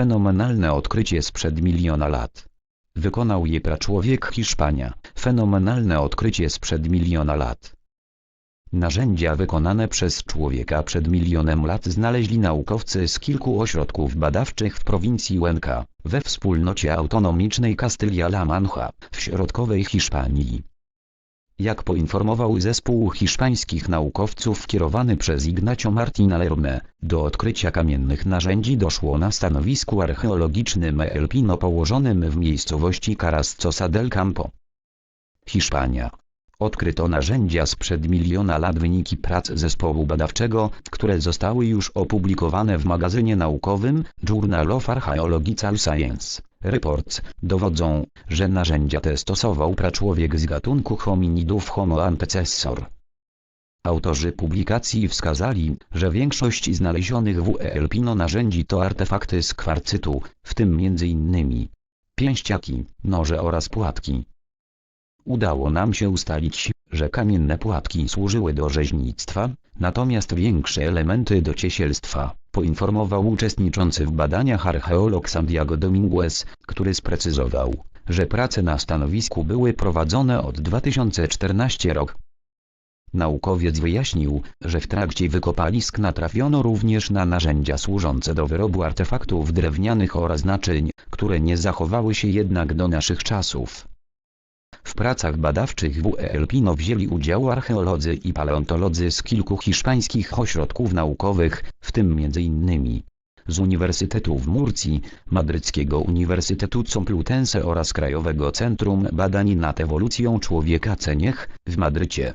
Fenomenalne odkrycie sprzed miliona lat. Wykonał je praczłowiek Hiszpania. Fenomenalne odkrycie sprzed miliona lat. Narzędzia wykonane przez człowieka przed milionem lat znaleźli naukowcy z kilku ośrodków badawczych w prowincji Łęka, we wspólnocie autonomicznej Castylia-La Mancha, w środkowej Hiszpanii. Jak poinformował zespół hiszpańskich naukowców kierowany przez Ignacio Martina Lerme, do odkrycia kamiennych narzędzi doszło na stanowisku archeologicznym El Pino położonym w miejscowości Carrascosa del Campo. Hiszpania. Odkryto narzędzia sprzed miliona lat wyniki prac zespołu badawczego, które zostały już opublikowane w magazynie naukowym Journal of Archaeological Science. Reports dowodzą, że narzędzia te stosował praczłowiek z gatunku hominidów Homo antecessor. Autorzy publikacji wskazali, że większość znalezionych w El Pino narzędzi to artefakty z kwarcytu, w tym m.in. pięściaki, noże oraz płatki. Udało nam się ustalić, że kamienne płatki służyły do rzeźnictwa, natomiast większe elementy do ciesielstwa, poinformował uczestniczący w badaniach archeolog Santiago Dominguez, który sprecyzował, że prace na stanowisku były prowadzone od 2014 rok. Naukowiec wyjaśnił, że w trakcie wykopalisk natrafiono również na narzędzia służące do wyrobu artefaktów drewnianych oraz naczyń, które nie zachowały się jednak do naszych czasów. Pracach badawczych w El Pino wzięli udział archeolodzy i paleontolodzy z kilku hiszpańskich ośrodków naukowych, w tym m.in. z Uniwersytetu w Murcji, Madryckiego Uniwersytetu Complutense oraz Krajowego Centrum Badań nad Ewolucją Człowieka Ceniech w Madrycie.